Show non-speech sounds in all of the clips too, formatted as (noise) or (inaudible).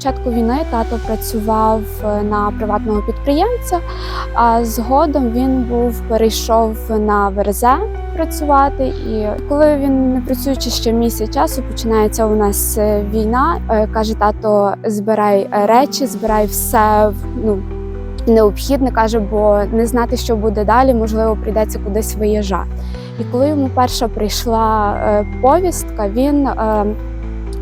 Початку війни тато працював е, на приватного підприємця, а згодом він був перейшов на ВРЗ працювати. І коли він не працюючи ще місяць часу, починається у нас е, війна. Е, Каже, тато, збирай речі, збирай все ну, необхідне. каже, бо не знати, що буде далі, можливо, прийдеться кудись виїжджати. І коли йому перша прийшла повістка, він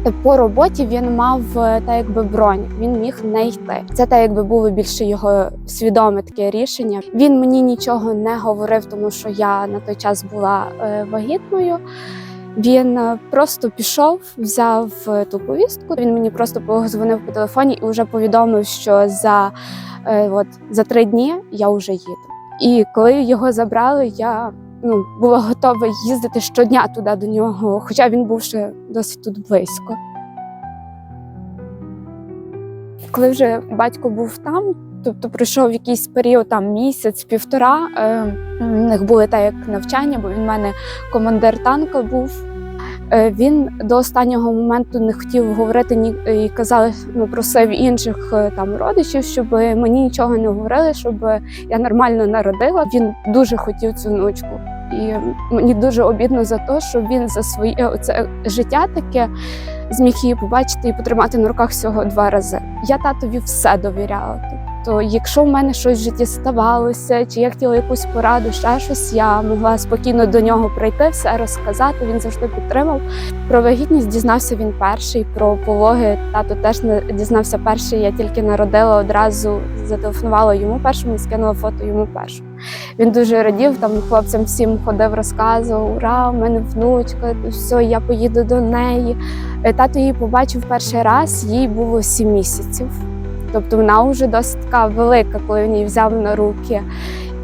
е, по роботі він мав е, та якби бронь, він міг не йти. Це та якби було більше його свідоме таке рішення. Він мені нічого не говорив, тому що я на той час була е, вагітною. Він е, просто пішов, взяв ту повістку. Він мені просто позвонив по телефоні і вже повідомив, що за, от, за три дні я вже їду. І коли його забрали, я ну, була готова їздити щодня туди до нього, хоча він був ще досить тут близько. Коли вже батько був там, тобто пройшов якийсь період, там місяць, півтора, е, у них були так як навчання, бо він в мене командир танка був. Е, Він до останнього моменту не хотів говорити ні і казали, ну просив інших е, там родичів, щоб мені нічого не говорили, щоб я нормально народила. Він дуже хотів цю внучку. І мені дуже обідно за те, що він за своє оце життя таке зміг її побачити і потримати на руках всього два рази. Я татові все довіряла. Тобто, якщо в мене щось в житті ставалося, чи я хотіла якусь пораду, ще щось, я могла спокійно до нього прийти, все розказати. Він завжди підтримав. Про вагітність дізнався він перший. Про пологи тато теж не дізнався перший. Я тільки народила одразу, зателефонувала йому першому скинула фото йому першому. Він дуже радів, там хлопцям всім ходив, розказував, ура, у мене внучка, все, я поїду до неї. Е, Тато її побачив перший раз, їй було сім місяців. Тобто вона вже досить така велика, коли він її взяв на руки.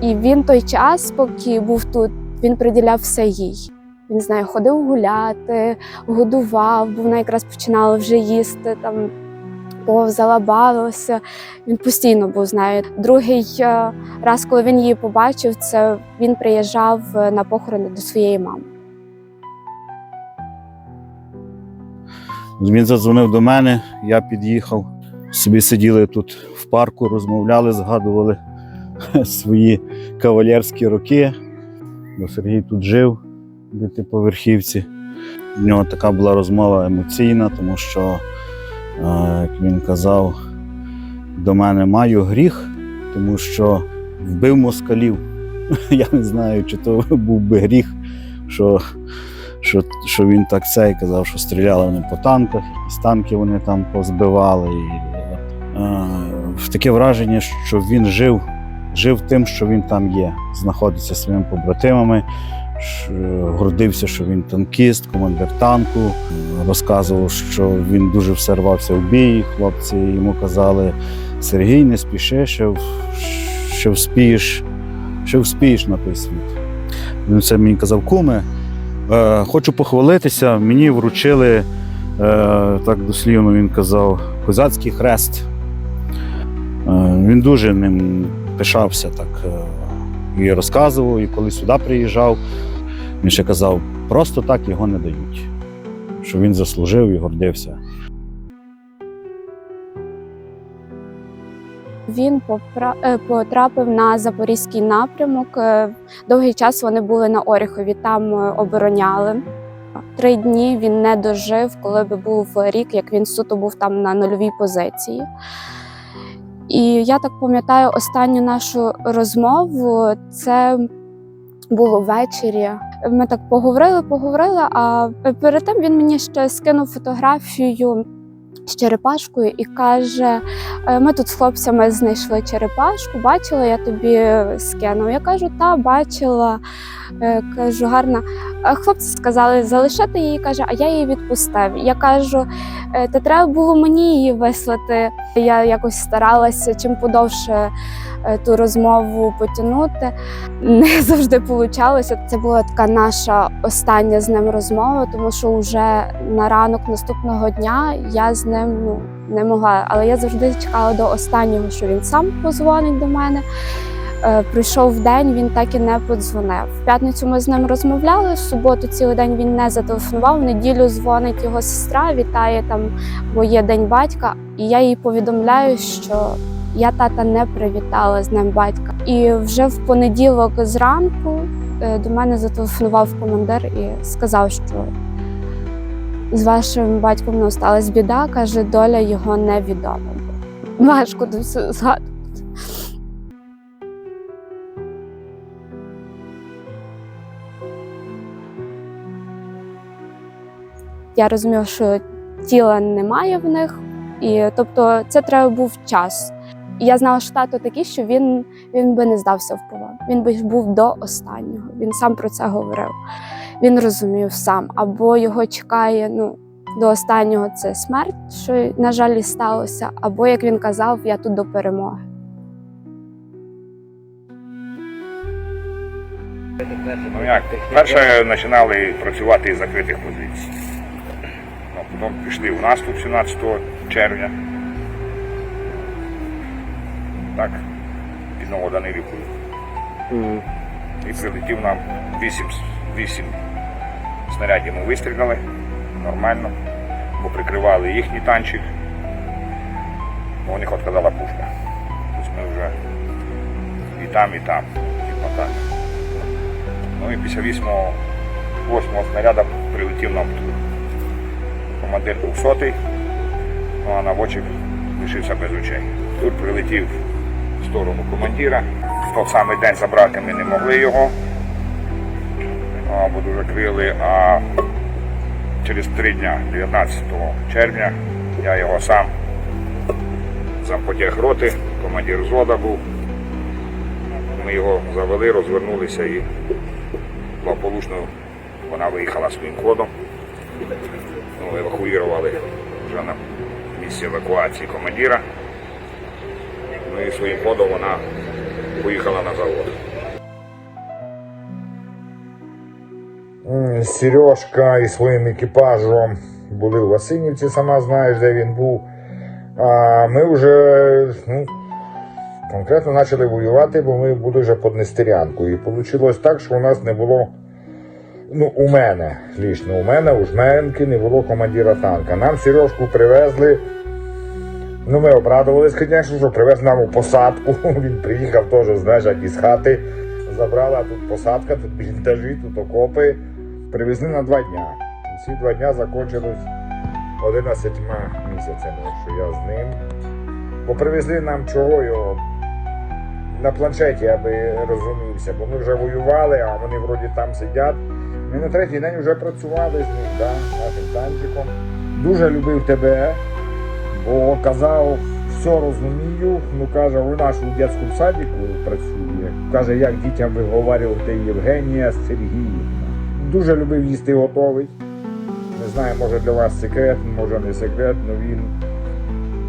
І він той час, поки був тут, він приділяв все їй. Він з нею ходив гуляти, годував, бо вона якраз починала вже їсти там. Повзала, бавилася. Він постійно був з нею. Другий е, раз, коли він її побачив, це він приїжджав е, на похорони до своєї мами. Він задзвонив до мене, я під'їхав. Собі сиділи тут в парку, розмовляли, згадували (laughs) свої кавалерські роки. Бо Сергій тут жив в дев'ятиповерхівці. В нього така була розмова емоційна, тому що, е, як він казав, до мене маю гріх, тому що вбив москалів. (laughs) Я не знаю, чи то (laughs) був би гріх, що що, що він так це і казав, що стріляли вони по танках, якісь танки вони там позбивали. І, в таке враження, що він жив, жив тим, що він там є, знаходиться своїми побратимами, що, гордився, що він танкіст, командир танку. Розказував, що він дуже все рвався в бій. Хлопці йому казали: Сергій, не спіши, в- ще вспієш, ще вспієш на той світ. Він це мені казав, куме. Е, хочу похвалитися. Мені вручили, е, так дослівно він казав, козацький хрест. Він дуже ним пишався так е, і розказував, і коли сюди приїжджав, він ще казав, просто так його не дають. Що він заслужив і гордився. Він е, потрапив на запорізький напрямок. Е, Довгий час вони були на Оріхові, там обороняли. Три дні він не дожив, коли би був рік, як він суто був там на нульовій позиції. І я так пам'ятаю останню нашу розмову. Це було ввечері. Ми так поговорили, поговорили. А перед тим він мені ще скинув фотографію з черепашкою і каже: «Е, ми тут з хлопцями знайшли черепашку, бачила, я тобі скинув. Я кажу, та бачила. Е, Кажу, гарна. А Хлопці сказали залишити її, каже, а я її відпустив. Я кажу, «Е, та треба було мені її вислати. Я якось старалася чим подовше е, ту розмову потягнути. Не (laughs) завжди вийшло. Це була така наша остання з ним розмова, тому що вже на ранок наступного дня я з ним ну, не могла. Але я завжди чекала до останнього, що він сам позвонить до мене. Е, Прийшов день, він так і не подзвонив. В п'ятницю ми з ним розмовляли. В суботу цілий день він не зателефонував. В неділю дзвонить його сестра, вітає там, бо є день батька. І я їй повідомляю, що я тата не привітала з днем батька. І вже в понеділок зранку е, до мене зателефонував командир і сказав, що з вашим батьком не сталася біда, каже, доля його невідома. Важко до згадувати. Я розумів, що тіла немає в них, і тобто це треба був час. І я знала, що тато такий, що він, він би не здався в полон. Він би був до останнього. Він сам про це говорив. Він розумів сам, або його чекає ну, до останнього це смерть, що, на жаль, і сталося, або, як він казав, я тут до перемоги. Ну як? Перше починали працювати із закритих позицій. Ну, потім пішли в наступ 17 червня. Так, під Новоданилівкою. І прилетів нам 8, 8 снарядів ми вистріляли нормально, бо прикривали їхній танчик. бо У них відказала пушка. Тобто ми вже і там, і там. Типа так. Ну і після вісьмого, восьмого снаряда прилетів нам тут. Командир 200 ну а наводчик лишився без очей. Тут прилетів в сторону командира. В той самий день забрати ми не могли його, бо дуже крили, а через три дня, 19 червня, я його сам зампотяг роти, командир взвода був. Ми його завели, розвернулися і благополучно вона виїхала своїм ходом. Ну, евакуювали вже на місці евакуації командира. Ну і своїм ходом вона поїхала на завод. Сережка і своїм екіпажем були в Васинівці, сама знаєш, де він був. А ми вже ну, конкретно почали воювати, бо ми були вже під Нестерянкою. І вийшло так, що у нас не було. Ну, у мене, лічно у мене, у Жменки не було командира танка. Нам Сережку привезли. Ну, ми обрадувались, звісно, що привез нам у посадку. (laughs) Він приїхав теж, знаєш, як із хати. Забрала тут посадка, тут бліндажі, тут окопи. Привезли на два дня. Ці два дня закінчились 11 місяцями, що я з ним. Бо привезли нам чого його на планшеті, аби розумівся, бо ми вже воювали, а вони вроді там сидять. Ми на третій день вже працювали з ним, да, нашим танчиком. Дуже любив тебе, бо казав, все розумію. Ну каже, у нас у дитячому садіку працює. Каже, як дітям виговорювати Євгенія Сергіївна. Дуже любив їсти готовий. Не знаю, може для вас секрет, може не секрет, але він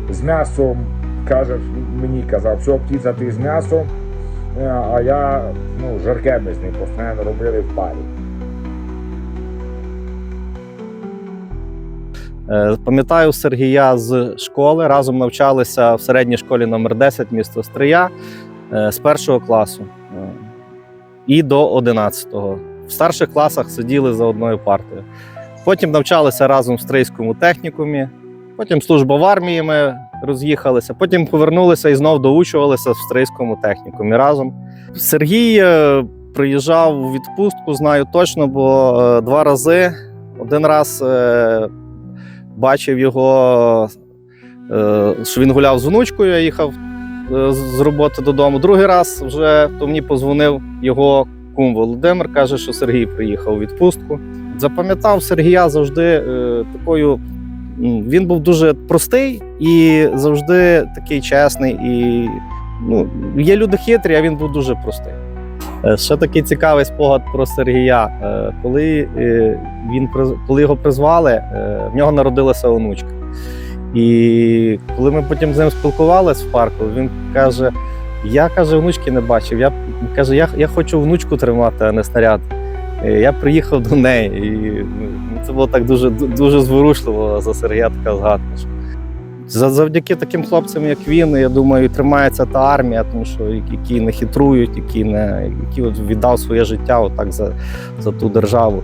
з м'ясом каже, мені казав, все, птиця ти з м'ясом, е, а я ну, жарке ми з ним постійно робили в парі. Пам'ятаю Сергія з школи. Разом навчалися в середній школі номер 10 місто Стрия е, з першого класу е, і до 11-го. В старших класах сиділи за одною партою. Потім навчалися разом в стрийському технікумі. Потім служба в армії ми роз'їхалися. Потім повернулися і знов доучувалися в стрийському технікумі разом. Сергій е, приїжджав у відпустку, знаю точно, бо е, два рази. Один раз е, бачив його, е, що він гуляв з внучкою, я їхав е, з- роботи додому. Другий раз вже то мені позвонив його кум Володимир, каже, що Сергій приїхав у відпустку. Запам'ятав Сергія завжди е, такою. Він був дуже простий і завжди такий чесний. І ну, є люди хитрі, а він був дуже простий. Е, Ще такий цікавий спогад про Сергія. Е, Коли, е, він, коли його призвали, в нього народилася онучка. І коли ми потім з ним спілкувалися в парку, він каже: Я каже, внучки не бачив. Я каже, я, я хочу внучку тримати, а не снаряд. Я приїхав до неї. І ну, це було так дуже, дуже зворушливо за Сергія така згадка. Завдяки таким хлопцям, як він, я думаю, тримається та армія, тому що які не хитрують, які не які от віддав своє життя отак за, за ту державу.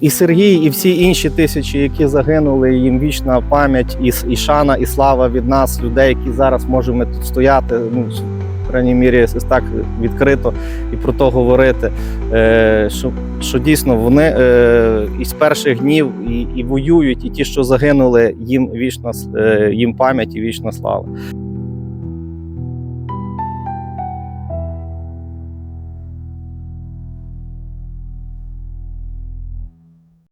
І Сергій, і всі інші тисячі, які загинули, їм вічна пам'ять і, і шана, і слава від нас, людей, які зараз можемо тут стояти. Ну, крайній мірі, так відкрито і про то говорити. Е, що, що дійсно вони е, із перших днів і, і воюють, і ті, що загинули, їм вічна е, їм пам'ять і вічна слава.